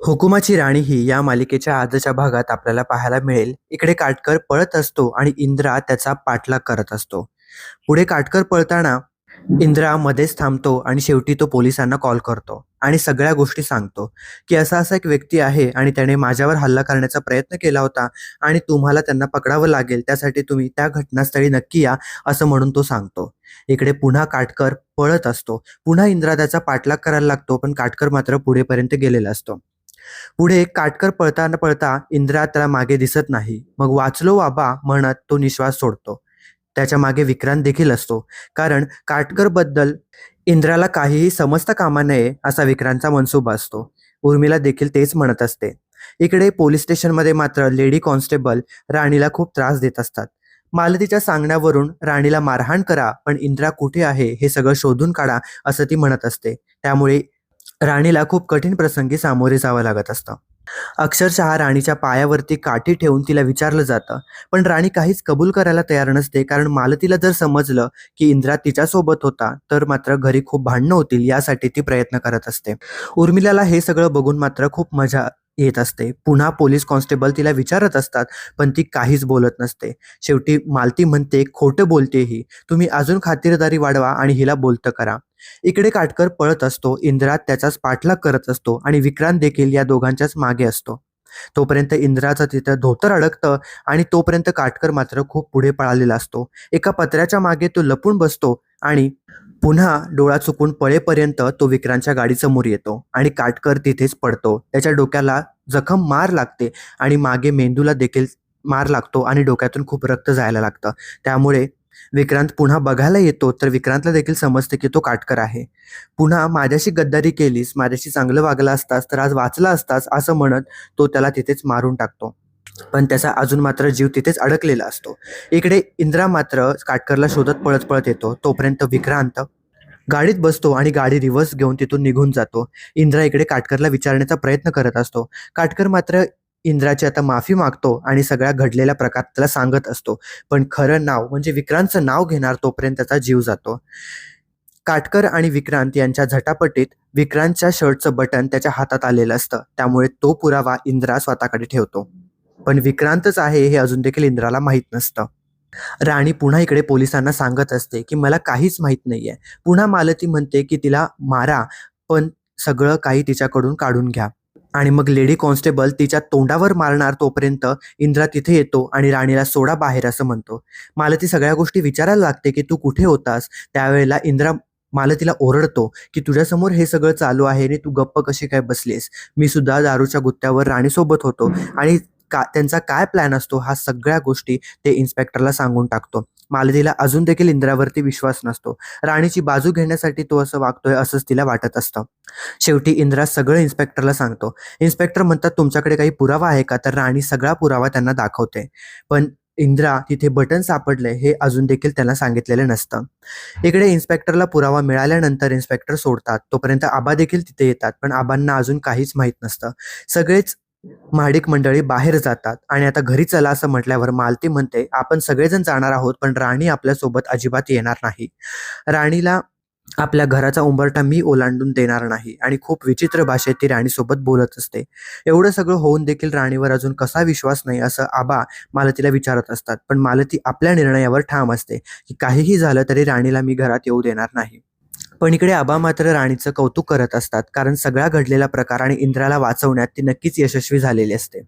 हुकुमाची राणी ही या मालिकेच्या आजच्या भागात आपल्याला पाहायला मिळेल. इकडे काटकर पळत असतो आणि इंद्रा त्याचा पाठलाग करत असतो. पुढे काटकर पळताना इंद्रा मध्येच थांबतो आणि शेवटी तो पोलिसांना कॉल करतो आणि सगळ्या गोष्टी सांगतो की असा असा एक व्यक्ती आहे आणि त्याने माझ्यावर हल्ला करण्याचा प्रयत्न केला होता आणि तुम्हाला त्यांना पकडावं लागेल त्यासाठी तुम्ही त्या घटनास्थळी नक्की या असं म्हणून तो सांगतो. इकडे पुन्हा काटकर पळत असतो. पुन्हा इंद्रा त्याचा पाठलाग करायला लागतो पण काटकर मात्र पुढेपर्यंत गेलेला असतो. पुढे काटकर पळताना पळता इंद्रा त्याला मागे दिसत नाही. मग वाचलो बाबा म्हणत तो निश्वास सोडतो. त्याच्यामागे विक्रांत देखील असतो. कारण काटकरबद्दल इंद्राला काहीही समजता कामा नये असा विक्रांतचा मनसुबा असतो. उर्मिला देखील तेच म्हणत असते. इकडे पोलीस स्टेशनमध्ये मात्र लेडी कॉन्स्टेबल राणीला खूप त्रास देत असतात. मालतीच्या सांगण्यावरून राणीला मारहाण करा पण इंद्रा कुठे आहे हे सगळं शोधून काढा असं ती म्हणत असते. त्यामुळे राणीला खूप कठीण प्रसंगी सामोरे जावं लागत असतं. अक्षरशः राणीच्या पायावरती काठी ठेवून तिला विचारलं जातं पण राणी काहीच कबूल करायला तयार नसते कारण मालतीला जर समजलं की इंद्रा तिच्यासोबत होता तर मात्र घरी खूप भांडणं होतील यासाठी ती प्रयत्न करत असते. उर्मिलाला हे सगळं बघून मात्र खूप मजा येत असते. पुन्हा पोलीस कॉन्स्टेबल तिला विचारत असतात पण ती काहीच बोलत नसते. शेवटी मालती म्हणते खोटं बोलते ही. तुम्ही अजून खातिरदारी वाढवा आणि हिला बोलतं करा. इकडे काटकर पळत असतो इंद्रा त्याचाच पाठलाग करत असतो आणि विक्रांत देखील या दोघांच्याच मागे असतो. तोपर्यंत इंद्राचं तिथं धोतर अडकतं आणि तोपर्यंत काटकर मात्र खूप पुढे पळालेला असतो. एका पत्र्याच्या मागे तो लपून बसतो आणि पुन्हा डोळा चुकून पळेपर्यंत तो विक्रांतच्या गाडीसमोर येतो आणि काटकर तिथेच पडतो. त्याच्या डोक्याला जखम मार लागते आणि मागे मेंदूला देखील मार लागतो आणि डोक्यातून खूप रक्त जायला लागतं. त्यामुळे विक्रांत पुन्हा बघायला येतो तर विक्रांतला देखील समजते की तो काटकर आहे. पुन्हा माझ्याशी गद्दारी केलीस माझ्याशी चांगलं वागला असतास तर आज वाचला असतास असं म्हणत तो त्याला तिथेच मारून टाकतो. पण त्याचा अजून मात्र जीव तिथेच अडकलेला असतो. इकडे इंद्रा मात्र काटकरला शोधत पळत पळत येतो. तोपर्यंत विक्रांत गाडीत बसतो आणि गाडी रिव्हर्स घेऊन तिथून निघून जातो. इंद्रा इकडे काटकरला विचारण्याचा प्रयत्न करत असतो. काटकर मात्र इंद्राची आता माफी मागतो आणि सगळ्या घडलेल्या प्रकार त्याला सांगत असतो. पण खरं नाव म्हणजे विक्रांतचं नाव घेणार तोपर्यंत त्याचा जीव जातो. काटकर आणि विक्रांत यांच्या झटापटीत विक्रांतच्या शर्टचं बटन त्याच्या हातात आलेलं असतं. त्यामुळे तो पुरावा इंद्रा स्वतःकडे ठेवतो. पण विक्रांतच आहे हे अजून देखील इंद्राला माहीत नसतं. राणी पुन्हा इकडे पोलिसांना सांगत असते की मला काहीच माहीत नाहीये. पुन्हा मालती म्हणते की तिला मारा पण सगळं काही तिच्याकडून काढून घ्या. आणि मग लेडी कॉन्स्टेबल तिच्या तोंडावर मारणार तोपर्यंत इंद्रा तिथे येतो आणि राणीला सोडा बाहेर असं म्हणतो. मालती सगळ्या गोष्टी विचारायला लागते की तू कुठे होतास? त्यावेळेला इंद्रा मालतीला ओरडतो की तुझ्यासमोर हे सगळं चालू आहे आणि तू गप्प कशी काय बसलीस? मी सुद्धा दारूच्या गुत्त्यावर राणीसोबत होतो आणि का त्यांचा काय प्लॅन असतो हा सगळ्या गोष्टी ते इन्स्पेक्टरला सांगून टाकतो. मालतीला अजून देखील इंद्रावरती विश्वास नसतो. राणीची बाजू घेण्यासाठी तो असं वागतोय असंच तिला वाटत असतं. शेवटी इंद्रा सगळं इन्स्पेक्टरला सांगतो. इन्स्पेक्टर म्हणतात तुमच्याकडे काही पुरावा आहे का? तर राणी सगळा पुरावा त्यांना दाखवते. पण इंद्रा तिथे बटन सापडले हे अजून देखील त्यांना सांगितलेलं नसतं. इकडे इन्स्पेक्टरला पुरावा मिळाल्यानंतर इन्स्पेक्टर सोडतात. तोपर्यंत आबा देखील तिथे येतात पण आबांना अजून काहीच माहीत नसतं. सगळेच महाडिक मंडळी बाहेर जातात. आणि आता घरी चला असं म्हटल्यावर मालती म्हणते आपण सगळेजण जाणार आहोत पण राणी आपल्यासोबत अजिबात येणार नाही. राणीला आपल्या घराचा उंबरठा मी ओलांडून देणार नाही. आणि खूप विचित्र भाषेत ती राणीसोबत बोलत असते. एवढं सगळं होऊन देखील राणीवर अजून कसा विश्वास नाही? असं आबा मालतीला विचारत असतात. पण मालती आपल्या निर्णयावर ठाम असते की काहीही झालं तरी राणीला मी घरात येऊ देणार नाही. पण इकडे आबा मात्र राणीचं कौतुक करत असतात कारण सगळा घडलेला प्रकार आणि इंद्राला वाचवण्यात ती नक्कीच यशस्वी झालेली असते.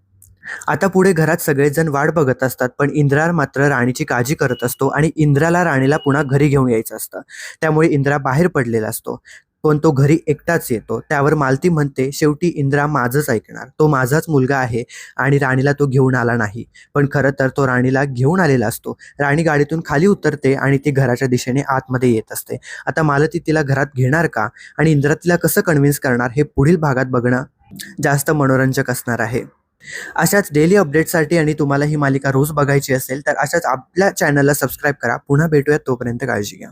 आता पुढे घरात सगळेजण वाट बघत असतात पण इंद्रा मात्र राणीची काळजी करत असतो आणि इंद्राला राणीला पुन्हा घरी घेऊन यायचं असतं. त्यामुळे इंद्रा बाहेर पडलेला असतो. पण तो घरी एकटाच येतो. त्यावर मालती म्हणते शेवटी इंद्रा माझंच ऐकणार. तो माझाच मुलगा आहे आणि राणीला तो घेऊन आला नाही. पण खरं तर तो राणीला घेऊन आलेला असतो. राणी गाडीतून खाली उतरते आणि ती घराच्या दिशेने आतमध्ये येत असते. आता मालती तिला घरात घेणार का? आणि इंद्रा तिला कसं कन्व्हिन्स करणार? हे पुढील भागात बघणं जास्त मनोरंजक असणार आहे. अशाच डेली अपडेटसाठी आणि तुम्हाला ही मालिका रोज बघायची असेल तर अशाच आपल्या चॅनलला सबस्क्राईब करा. पुन्हा भेटूयात तोपर्यंत काळजी घ्या.